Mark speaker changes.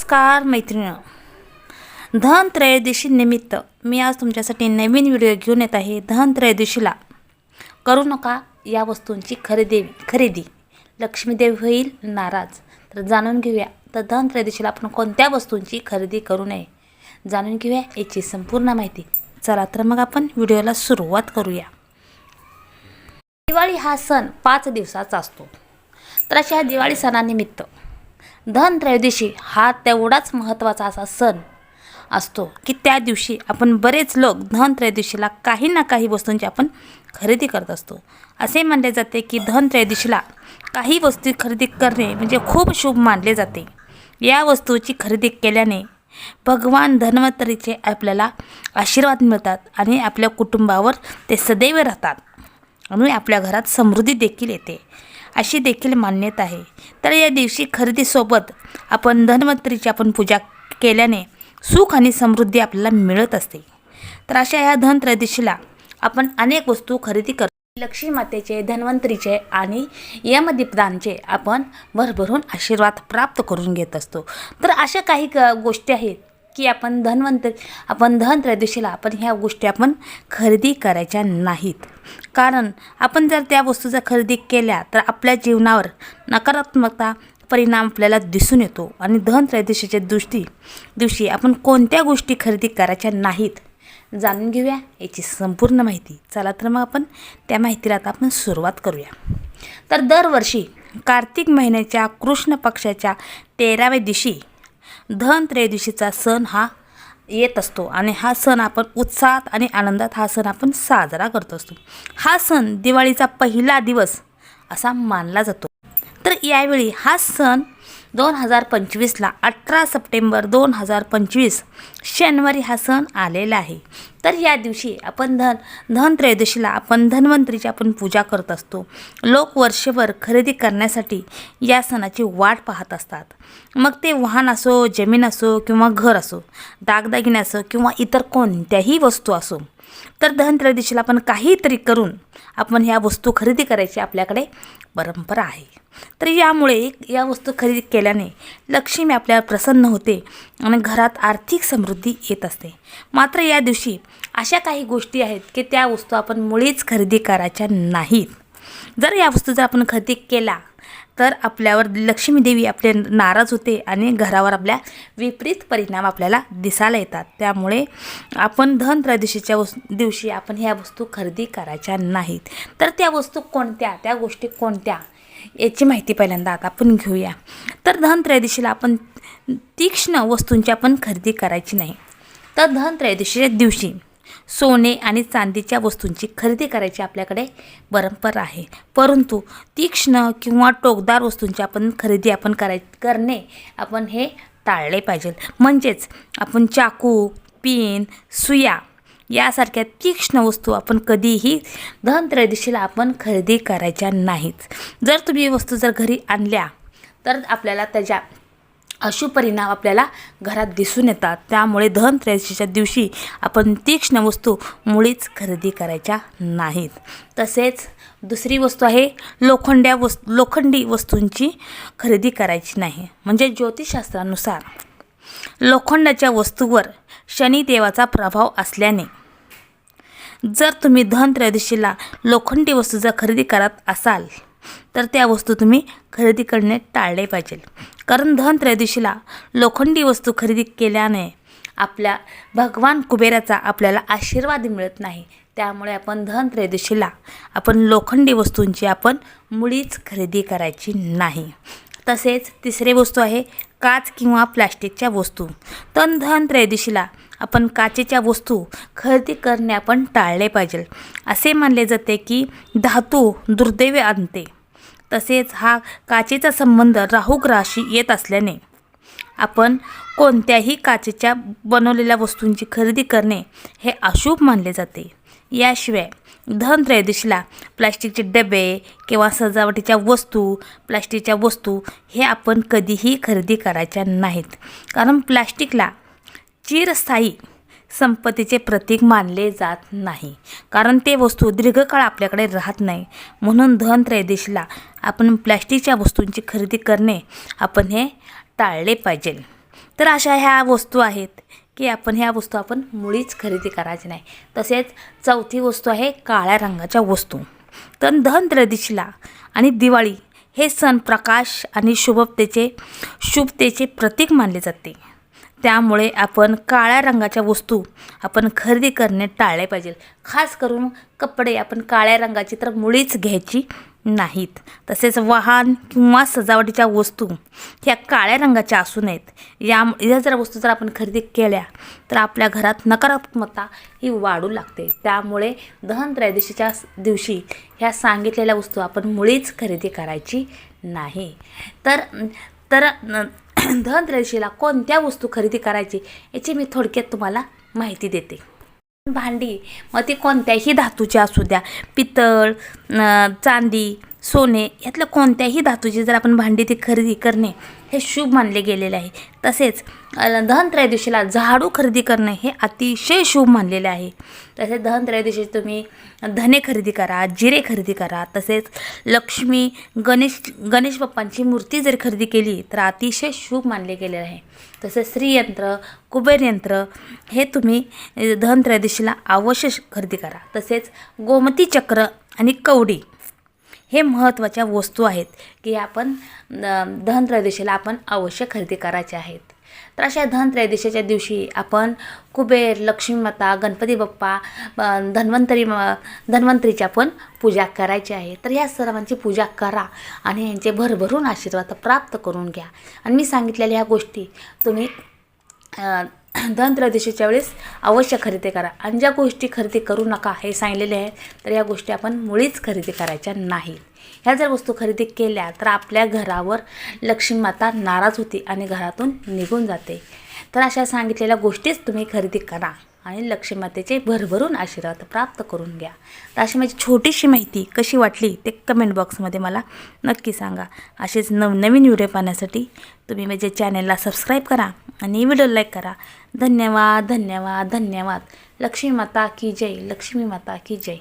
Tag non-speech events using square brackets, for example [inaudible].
Speaker 1: नमस्कार मैत्रिणी धन त्रयोदशी निमित्त मी आज तुमच्यासाठी नवीन व्हिडिओ घेऊन येत आहे. धन त्रयोदशीला करू नका या वस्तूंची खरेदी खरेदी. लक्ष्मीदेव होईल नाराज. तर जाणून घेऊया तर धन त्रयोदशीला आपण कोणत्या वस्तूंची खरेदी करू नये? जाणून घेऊया याची संपूर्ण माहिती. चला तर मग आपण व्हिडिओला सुरुवात करूया. दिवाळी हा सण पाच दिवसाचा असतो. तर अशा दिवाळी सणानिमित्त धनत्रयोदशी हा तेवढाच महत्त्वाचा असा सण असतो की त्या दिवशी आपण बरेच लोक धनत्रयोदशीला काही ना काही वस्तूंची आपण खरेदी करत असतो. असे मानले जाते की धनत्रयोदशीला काही वस्तू खरेदी करणे म्हणजे खूप शुभ मानले जाते. या वस्तूची खरेदी केल्याने भगवान धन्वंतरीचे आपल्याला आशीर्वाद मिळतात आणि आपल्या कुटुंबावर ते सदैव राहतात. आणि आपल्या घरात समृद्धी देखील येते. अशी देखील मान्यता आहे. तर या दिवशी खरेदीसोबत आपण धन्वंतरीची आपण पूजा केल्याने सुख आणि समृद्धी आपल्याला मिळत असते. तर अशा ह्या धनत्रयोदशीला आपण अनेक वस्तू खरेदी करतो लक्ष्मी मातेचे धन्वंतरीचे आणि यमदीपदानचे आपण भरभरून आशीर्वाद प्राप्त करून घेत असतो. तर अशा काही ग गोष्टी आहेत की आपण धनवंतरी आपण धनत्रयोदशीला आपण ह्या गोष्टी आपण खरेदी करायच्या नाहीत. कारण आपण जर त्या वस्तूचा खरेदी केल्या तर आपल्या जीवनावर नकारात्मकता परिणाम आपल्याला दिसून येतो. आणि धनत्रयोदशीच्या दृष्टी दिवशी आपण कोणत्या गोष्टी खरेदी करायच्या नाहीत जाणून घेऊया याची संपूर्ण माहिती. चला तर मग आपण त्या माहितीला आता आपण सुरुवात करूया. तर दरवर्षी कार्तिक महिन्याच्या कृष्ण पक्षाच्या तेराव्या दिवशी धनत्रयोदशीचा सण हा येत असतो आणि हा सण आपण उत्साहात आणि आनंदात हा सण आपण साजरा करत असतो. हा सण दिवाळीचा पहिला दिवस असा मानला जातो. तर यावेळी हा सण दोन हजार पंचवीसला अठरा सप्टेंबर दोन हजार पंचवीस शनिवारी हा सण आलेला आहे. तर या दिवशी आपण धन धनत्रयोदशीला आपण धन्वंतरीची आपण पूजा करत असतो. लोक वर्षभर खरेदी करण्यासाठी या सणाची वाट पाहत असतात. मग ते वाहन असो जमीन असो किंवा घर असो दागदागिने असो किंवा इतर कोणत्याही वस्तू असो तर धनत्रयोदशीला आपण काहीतरी करून आपण ह्या वस्तू खरेदी करायची आपल्याकडे परंपरा आहे. तर यामुळे या वस्तू खरेदी केल्याने लक्ष्मी आपल्याला प्रसन्न होते आणि घरात आर्थिक समृद्धी येत असते. मात्र या दिवशी अशा काही गोष्टी आहेत की त्या वस्तू आपण मुळीच खरेदी करायच्या नाहीत. जर या वस्तू जर आपण खरेदी केला तर आपल्यावर लक्ष्मी देवी आपले नाराज होते आणि घरावर आपल्या विपरीत परिणाम आपल्याला दिसायला येतात. त्यामुळे आपण धनत्रयोदशीच्या वस् दिवशी आपण ह्या वस्तू खरेदी करायच्या नाहीत. तर त्या वस्तू कोणत्या? त्या गोष्टी कोणत्या? याची माहिती पहिल्यांदा आता आपण घेऊया. तर धनत्रयोदशीला आपण तीक्ष्ण वस्तूंची आपण खरेदी करायची नाही. तर धनत्रयोदशीच्या दिवशी सोने आणि चांदीच्या वस्तूंची खरेदी करायची आपल्याकडे परंपरा आहे. परंतु तीक्ष्ण किंवा टोकदार वस्तूंची आपण खरेदी आपण कराय करणे आपण हे टाळले पाहिजे. म्हणजेच आपण चाकू पिन सुया यासारख्या तीक्ष्ण वस्तू आपण कधीही धनत्रयोदशीला आपण खरेदी करायच्या नाहीत. जर तुम्ही वस्तू जर घरी आणल्या तर आपल्याला त्याच्या अशुभ परिणाम आपल्याला घरात दिसून येतात. त्यामुळे धनत्रयोदशीच्या दिवशी आपण तीक्ष्ण वस्तू मुळीच खरेदी करायच्या नाहीत. तसेच दुसरी वस्तू आहे लोखंड्या वस् लोखंडी वस्तूंची खरेदी करायची नाही. म्हणजे ज्योतिषशास्त्रानुसार लोखंडाच्या वस्तूवर शनिदेवाचा प्रभाव असल्याने जर तुम्ही धन त्रयोदशीला लोखंडी वस्तू जर खरेदी करत असाल तर त्या वस्तू तुम्ही खरेदी करणे टाळले पाहिजे. कारण धनत्रयोदशीला लोखंडी वस्तू खरेदी केल्याने आपल्या भगवान कुबेराचा आपल्याला आशीर्वाद मिळत नाही. त्यामुळे आपण धनत्रयोदशीला आपण लोखंडी वस्तूंची आपण मुळीच खरेदी करायची नाही. तसेच तिसरी वस्तू आहे काच किंवा प्लास्टिकच्या वस्तू. तर धनत्रयोदशीला आपण काचेच्या वस्तू खरेदी करणे आपण टाळले पाहिजे. असे मानले जाते की धातू दुर्दैव आणते. तसेच हा काचेचा संबंध राहुग्रहाशी येत असल्याने आपण कोणत्याही काचेच्या बनवलेल्या वस्तूंची खरेदी करणे हे अशुभ मानले जाते. याशिवाय धन त्रयोदशीला प्लास्टिकचे डबे किंवा सजावटीच्या वस्तू प्लास्टिकच्या वस्तू हे आपण कधीही खरेदी करायच्या नाहीत. कारण प्लास्टिकला चिरस्थायी संपत्तीचे प्रतीक मानले जात नाही. कारण ते वस्तू दीर्घकाळ आपल्याकडे राहत नाही. म्हणून धनत्रयोदशीला आपण प्लॅस्टिकच्या वस्तूंची खरेदी करणे आपण हे टाळले पाहिजे. तर अशा ह्या वस्तू आहेत की आपण ह्या वस्तू आपण मुळीच खरेदी करायची नाही. तसेच चौथी वस्तू आहे काळ्या रंगाच्या वस्तू. तर धनत्रयोदशीला आणि दिवाळी हे सण प्रकाश आणि शुभतेचे शुभतेचे प्रतीक मानले जाते. त्यामुळे आपण काळ्या रंगाच्या वस्तू आपण खरेदी करणे टाळले पाहिजे. खास करून कपडे आपण काळ्या रंगाची तर मुळीच घ्यायची नाहीत. तसेच वाहन किंवा सजावटीच्या वस्तू ह्या काळ्या रंगाच्या असू नयेत. या या जर वस्तू जर आपण खरेदी केल्या तर आपल्या घरात नकारात्मकता ही वाढू लागते. त्यामुळे दहनत्रयोदशीच्या दिवशी ह्या सांगितलेल्या वस्तू आपण मुळीच खरेदी करायची नाही. तर तर न- कोणत्या वस्तू खरेदी करायची याची मी थोडक्यात तुम्हाला माहिती देते. भांडी मग ती कोणत्याही धातूची असू द्या पितळ चांदी सोने यातल्या कोणत्याही धातूची जर आपण भांडी ती खरेदी करणे हे शुभ मानले गेलेले आहे. तसेच धनत्रयोदशीला झाडू खरेदी करणे हे अतिशय शुभ मानलेले आहे. तसेच धनत्रयोदशी तुम्ही धने खरेदी करा जिरे खरेदी करा. तसेच लक्ष्मी गणेश गणेश बाप्पांची मूर्ती जर खरेदी केली तर अतिशय शुभ मानले गेले आहे. तसेच श्रीयंत्र कुबेरयंत्र हे तुम्ही धनत्रयोदशीला अवश्य खरेदी करा. तसेच गोमती चक्र आणि कवडी हे महत्त्वाच्या वस्तू आहेत की आपण धनत्रयोदशीला आपण अवश्य खरेदी करायचे आहेत. तर अशा धनत्रयोदशीच्या दिवशी आपण कुबेर लक्ष्मीमाता गणपती बाप्पा धन्वंतरी म- धन्वंतरीची आपण पूजा करायची आहे. तर या सर्वांची पूजा करा आणि यांचे भरभरून आशीर्वाद प्राप्त करून घ्या. आणि मी सांगितलेल्या ह्या गोष्टी तुम्ही [clears throat] अ, धन वेळेस अवश्य खरेदी करा. आणि ज्या गोष्टी खरेदी करू नका हे सांगलेले आहे तर या गोष्टी आपण मुळीच खरेदी करायच्या नाही. ह्या जर वस्तू खरेदी केल्या तर आपल्या घरावर लक्ष्मी माता नाराज होती आणि घरातून निघून जाते. तर अशा सांगितलेल्या गोष्टीच तुम्ही खरेदी करा. आणि लक्ष्मी मातेचे भरभरून आशीर्वाद प्राप्त करून घ्या. तर अशी माझी छोटीशी माहिती कशी वाटली ते कमेंट बॉक्समध्ये मला नक्की सांगा. असेच नवनवीन व्हिडिओ पाहण्यासाठी तुम्ही माझ्या चॅनलला सबस्क्राईब करा आणि व्हिडिओ लाईक करा. धन्यवाद धन्यवाद धन्यवाद. लक्ष्मी माता की जय लक्ष्मी माता की जय.